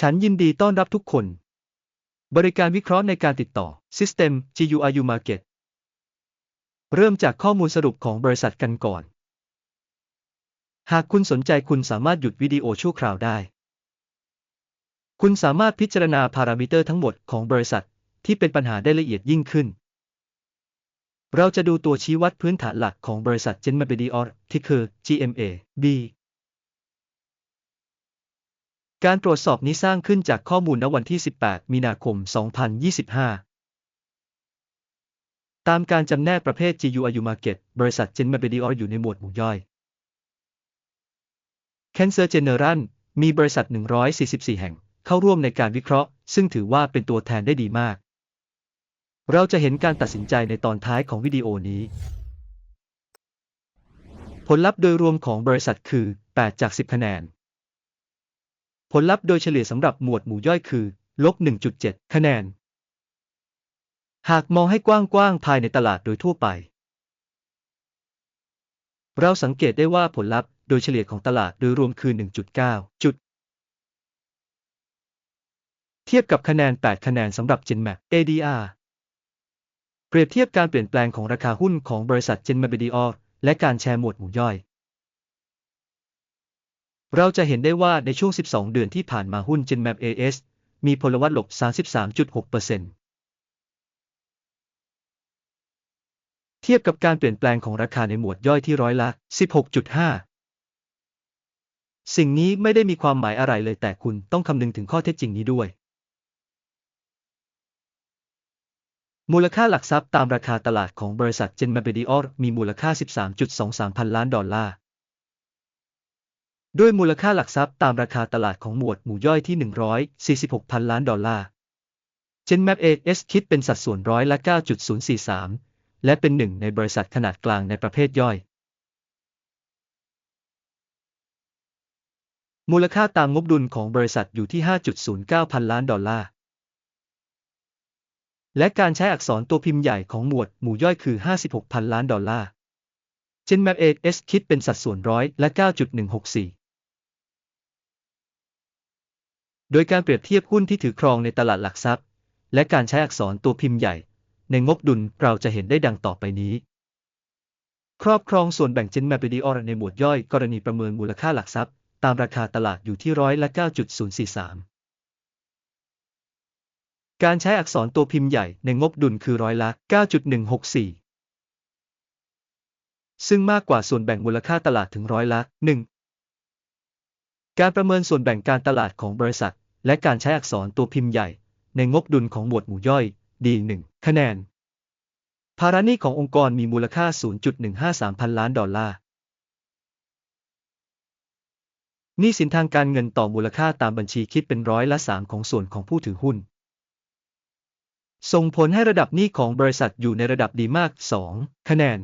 ฉันยินดีต้อนรับทุกคน บริการวิเคราะห์ในการติดต่อ System GURU Market เริ่มจากข้อมูลสรุปของบริษัทกันก่อน หากคุณสนใจคุณสามารถหยุดวิดีโอชั่วคราวได้ คุณสามารถพิจารณาพารามิเตอร์ทั้งหมดของบริษัทที่เป็นปัญหาได้ละเอียดยิ่งขึ้น เราจะดูตัวชี้วัดพื้นฐานหลักของบริษัท g e n m a b d o r ที่คือ GMA B การตรวจสอบนี้สร้างขึ้นจากข้อมูลณวันที่ 18 มีนาคม 2025 ตามการจำแนกประเภท GURU Market บริษัท g e n m a b d o r อยู่ในหมวดหมู่ย่อย Cancer General มีบริษัท 144 แห่ง เข้าร่วมในการวิเคราะห์ ซึ่งถือว่าเป็นตัวแทนได้ดีมาก เราจะเห็นการตัดสินใจในตอนท้ายของวิดีโอนี้ ผลลัพธ์โดยรวมของบริษัทคือ 8 จาก 10 คะแนน ผลลัพธ์โดยเฉลี่ยสำหรับหมวดหมู่ย่อยคือ ลบ 1.7 คะแนน หากมองให้กว้างๆ ภายในตลาดโดยทั่วไป เราสังเกตได้ว่าผลลัพธ์โดยเฉลี่ยของตลาดโดยรวมคือ 1.9 จุด เทียบกับคะแนน 8 คะแนนสำหรับ GenMap ADR เปรียบเทียบการเปลี่ยนแปลงของราคาหุ้นของบริษัท GenMap ADR และการแชร์หมวดหมู่ย่อย เราจะเห็นได้ว่าในช่วง 12 เดือนที่ผ่านมาหุ้น GenMap AS มีพลวัตหลบ 33.6%เทียบกับการเปลี่ยนแปลงของราคาในหมวดย่อยที่ร้อยละ 16.5 สิ่งนี้ไม่ได้มีความหมายอะไรเลยแต่คุณต้องคำนึงถึงข้อเท็จจริงนี้ด้วย มูลค่าหลักทรัพย์ตามราคาตลาดของบริษัท Gen m a b e d i o r มีมูลค่า 13.23 พันล้านดอลลาร์ ด้วยมูลค่าหลักทรัพย์ตามราคาตลาดของหมวดหมู่ย่อยที่ 146พันล้านดอลลาร์ GenMap AS คิดเป็นสัดส่วนร้อยละ 9.043 และเป็นหนึ่งในบริษัทขนาดกลางในประเภทย่อย มูลค่าตามงบดุลของบริษัทอยู่ที่ 5.09 พันล้านดอลลาร์ และการใช้อักษรตัวพิมพ์ใหญ่ของหมวดหมู่ย่อยคือ 56 พันล้านดอลลาร์ GenMap AS คิดเป็นสัดส่วนร้อยละ 9.164 โดยการเปรียบเทียบหุ้นที่ถือครองในตลาดหลักทรัพย์ และการใช้อักษรตัวพิมพ์ใหญ่ ในงบดุลเราจะเห็นได้ดังต่อไปนี้ ครอบครองส่วนแบ่ง GenMap ADR ในหมวดย่อยกรณีประเมินมูลค่าหลักทรัพย์ ตามราคาตลาดอยู่ที่ร้อยละ 9.043 การใช้อักษรตัวพิมพ์ใหญ่ในงบดุลคือร้อยละ 9.164 ซึ่งมากกว่าส่วนแบ่งมูลค่าตลาดถึงร้อยละ 1 การประเมินส่วนแบ่งการตลาดของบริษัท และการใช้อักษรตัวพิมพ์ใหญ่ ในงบดุลของหมวดหมู่ย่อยดี1คะแนน ภาระหนี้ขององค์กรมีมูลค่า 0.153 พันล้านดอลลาร์หนี้สินทางการเงินต่อมูลค่าตามบัญชีคิดเป็นร้อยละ 3 ของส่วนของผู้ถือหุ้น ส่งผลให้ระดับหนี้ของบริษัทอยู่ในระดับดีมาก 2 คะแนน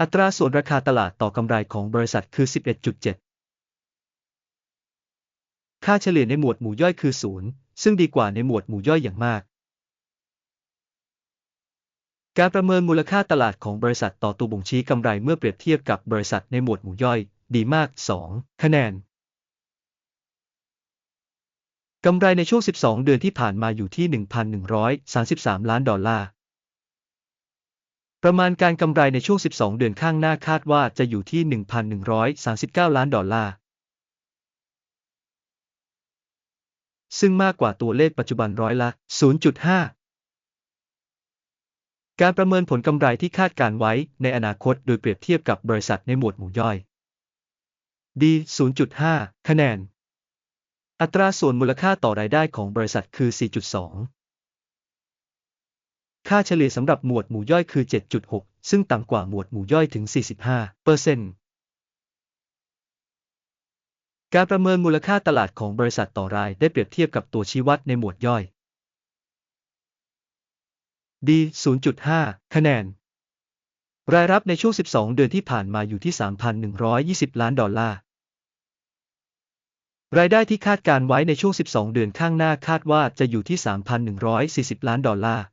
อัตราส่วนราคาตลาดต่อกำไรของบริษัทคือ 11.7 ค่าเฉลี่ยในหมวดหมู่ย่อยคือ0ซึ่งดีกว่าในหมวดหมู่ย่อยอย่างมาก การประเมินมูลค่าตลาดของบริษัทต่อตัวบ่งชี้กำไรเมื่อเปรียบเทียบกับบริษัทในหมวดหมู่ย่อย ดีมาก 2 คะแนนกำไรในช่วง 12 เดือนที่ผ่านมาอยู่ที่ 1,133 ล้านดอลลาร์ ประมาณการกำไรในช่วง 12 เดือนข้างหน้าคาดว่าจะอยู่ที่ 1,139 ล้านดอลลาร์ ซึ่งมากกว่าตัวเลขปัจจุบันร้อยละ 0.5 การประเมินผลกำไรที่คาดการไว้ในอนาคตโดยเปรียบเทียบกับบริษัทในหมวดหมู่ย่อย D 0.5 คะแนน อัตราส่วนมูลค่าต่อรายได้ของบริษัทคือ 4.2 ค่าเฉลี่ยสำหรับหมวดหมู่ย่อยคือ 7.6 ซึ่งต่ำกว่าหมวดหมู่ย่อยถึง 45เปอร์เซ็นต์ การประเมินมูลค่าตลาดของบริษัทต่อรายได้เปรียบเทียบกับตัวชี้วัดในหมวดย่อย D 0.5 คะแนน รายรับในช่วง 12 เดือนที่ผ่านมาอยู่ที่ 3,120 ล้านดอลลาร์ รายได้ที่คาดการไว้ในช่วง 12 เดือนข้างหน้าคาดว่าจะอยู่ที่ 3,140 ล้านดอลลาร์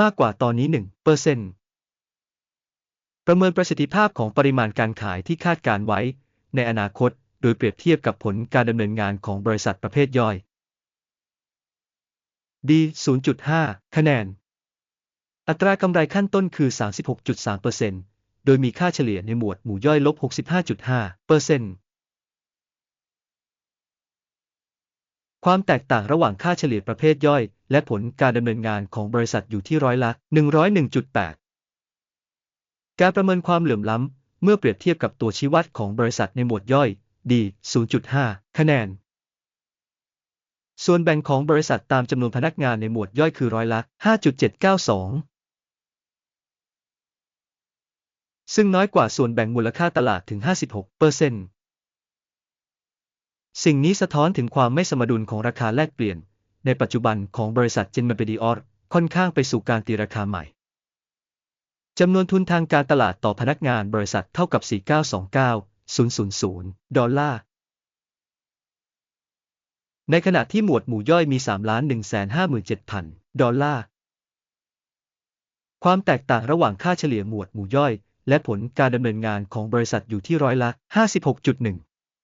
มากกว่าตอนนี้1เปอร์เซ็นต์ ประเมินประสิทธิภาพของปริมาณการขายที่คาดการไว้ ในอนาคต โดยเปรียบเทียบกับผลการดำเนินงานของบริษัทประเภทย่อย D 0.5 คะแนน อัตรากำไรขั้นต้นคือ 36.3%โดยมีค่าเฉลี่ยในหมวดหมู่ย่อยลบ 65.5%ความแตกต่างระหว่างค่าเฉลี่ยประเภทย่อย และผลการดำเนินงานของบริษัทอยู่ที่ร้อยละ 101.8 การประเมินความเหลื่อมล้ำ เมื่อเปรียบเทียบกับตัวชี้วัดของบริษัทในหมวดย่อย D 0.5 คะแนน ส่วนแบ่งของบริษัทตามจำนวนพนักงานในหมวดย่อยคือร้อยละ 5.792 ซึ่งน้อยกว่าส่วนแบ่งมูลค่าตลาดถึง 56%เปอร์เซ็นต์สิ่งนี้สะท้อนถึงความไม่สมดุลของราคาแลกเปลี่ยน ในปัจจุบันของบริษัทเจนมาเปดีออร์ค่อนข้างไปสู่การตีราคาใหม่ จำนวนทุนทางการตลาดต่อพนักงานบริษัทเท่ากับ 4929000 ดอลลาร์ ในขณะที่หมวดหมู่ย่อยมี 3 157,000 ดอลลาร์ ความแตกต่างระหว่างค่าเฉลี่ยหมวดหมู่ย่อย และผลการดำเนินงานของบริษัทอยู่ที่ร้อยละ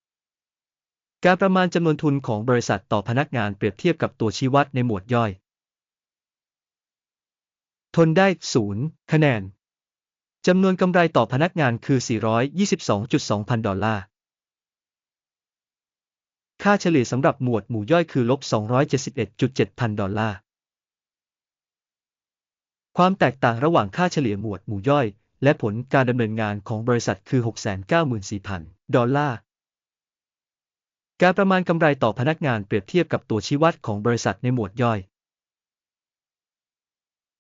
56.1 การประมาณจำนวนทุนของบริษัทต่อพนักงานเปรียบเทียบกับตัวชี้วัดในหมวดย่อย ทนได้ 0 คะแนน จำนวนกำไรต่อพนักงานคือ 422.2 พันดอลลาร์ ค่าเฉลี่ยสำหรับหมวดหมู่ย่อยคือลบ 271.7 พันดอลลาร์ ความแตกต่างระหว่างค่าเฉลี่ยหมวดหมู่ย่อย และผลการดำเนินงานของบริษัทคือ 694,000 ดอลลาร์ การประมาณกำไรต่อพนักงานเปรียบเทียบกับตัวชี้วัดของบริษัทในหมวดย่อย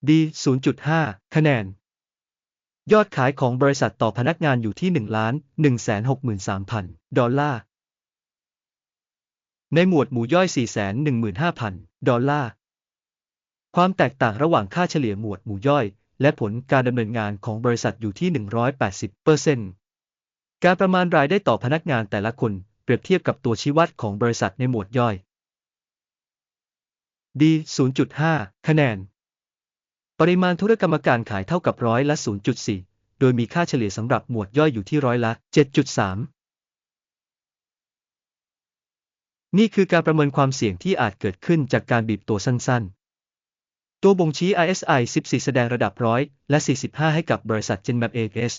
D 0.5 คะแนน ยอดขายของบริษัทต่อพนักงานอยู่ที่1ล้าน163,000 ดอลลาร์ ในหมวดหมู่ย่อย 415,000 ดอลลาร์ ความแตกต่างระหว่างค่าเฉลี่ยหมวดหมู่ย่อย และผลการดำเนินงานของบริษัทอยู่ที่ 180เปอร์เซ็นต์การประมาณรายได้ต่อพนักงานแต่ละคนเปรียบเทียบกับตัวชี้วัดของบริษัทในหมวดย่อย D 0.5 คะแนน ปริมาณธุรกรรมการขายเท่ากับร้อยละ 0.4 โดยมีค่าเฉลี่ยสำหรับหมวดย่อยอยู่ที่ร้อยละ 7.3 นี่คือการประเมินความเสี่ยงที่อาจเกิดขึ้นจากการบีบตัวสั้นๆ ตัวบ่งชี้ ISI 14 แสดงระดับร้อยและ 45 ให้กับบริษัท Genmap AS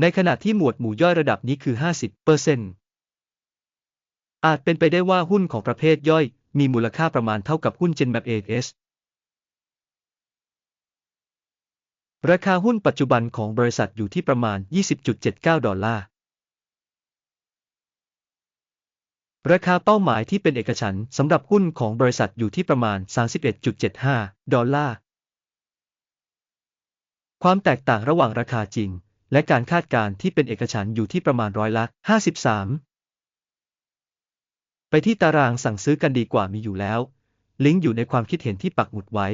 ในขณะที่หมวดหมู่ย่อยระดับนี้คือ 50%เปอร์เซ็นต์อาจเป็นไปได้ว่าหุ้นของประเภทย่อยมีมูลค่าประมาณเท่ากับหุ้น Genmap AS ราคาหุ้นปัจจุบันของบริษัทอยู่ที่ประมาณ 20.79 ดอลลาร์ ราคาเป้าหมายที่เป็นเอกฉันท์สำหรับหุ้นของบริษัทอยู่ที่ประมาณ 31.75 ดอลลาร์ ความแตกต่างระหว่างราคาจริง และการคาดการณ์ที่เป็นเอกฉันท์อยู่ที่ประมาณร้อยละ 53 ไปที่ตารางสั่งซื้อกันดีกว่ามีอยู่แล้ว ลิงก์อยู่ในความคิดเห็นที่ปักหมุดไว้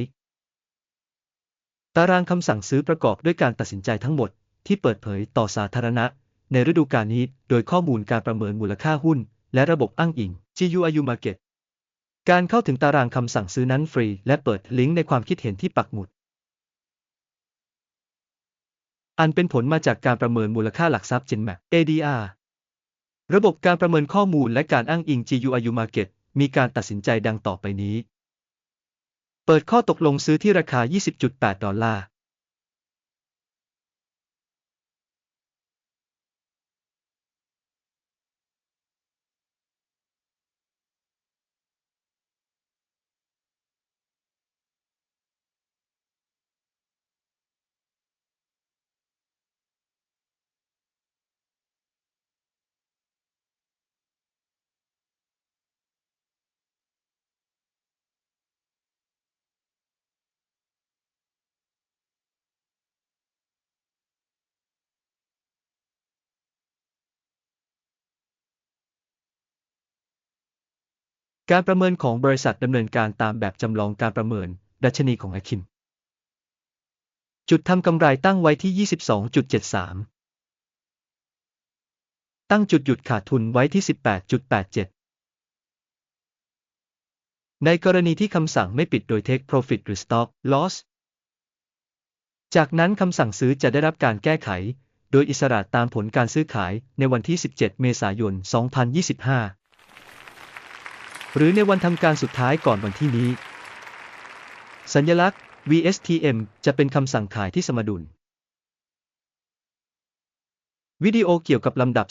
ตารางคำสั่งซื้อประกอบด้วยการตัดสินใจทั้งหมด ที่เปิดเผยต่อสาธารณะ ในฤดูกาลนี้โดยข้อมูลการประเมินมูลค่าหุ้น และระบบอ้างอิง GUIU Market การเข้าถึงตารางคำสั่งซื้อนั้นฟรี และเปิดลิงก์ในความคิดเห็นที่ปักหมุด อันเป็นผลมาจากการประเมินมูลค่าหลักทรัพย์ GenMap ADR ระบบการประเมินข้อมูลและการอ้างอิง GUIU Market มีการตัดสินใจดังต่อไปนี้ เปิดข้อตกลงซื้อที่ราคา 20.8 ดอลลาร์ การประเมินของบริษัทดำเนินการตามแบบจำลองการประเมิน ดัชนีของอาคิม จุดทำกำไรตั้งไว้ที่ 22.73 ตั้งจุดหยุดขาดทุนไว้ที่ 18.87 ในกรณีที่คำสั่งไม่ปิดโดย Take Profit หรือ Stop Loss จากนั้นคำสั่งซื้อจะได้รับการแก้ไข โดยอิสระตามผลการซื้อขายในวันที่ 17 เมษายน 2025 หรือในวันทำการสุดท้ายก่อนวันที่นี้ สัญลักษณ์ VSTM จะเป็นคำสั่งขายที่สมดุล วิดีโอเกี่ยวกับลำดับ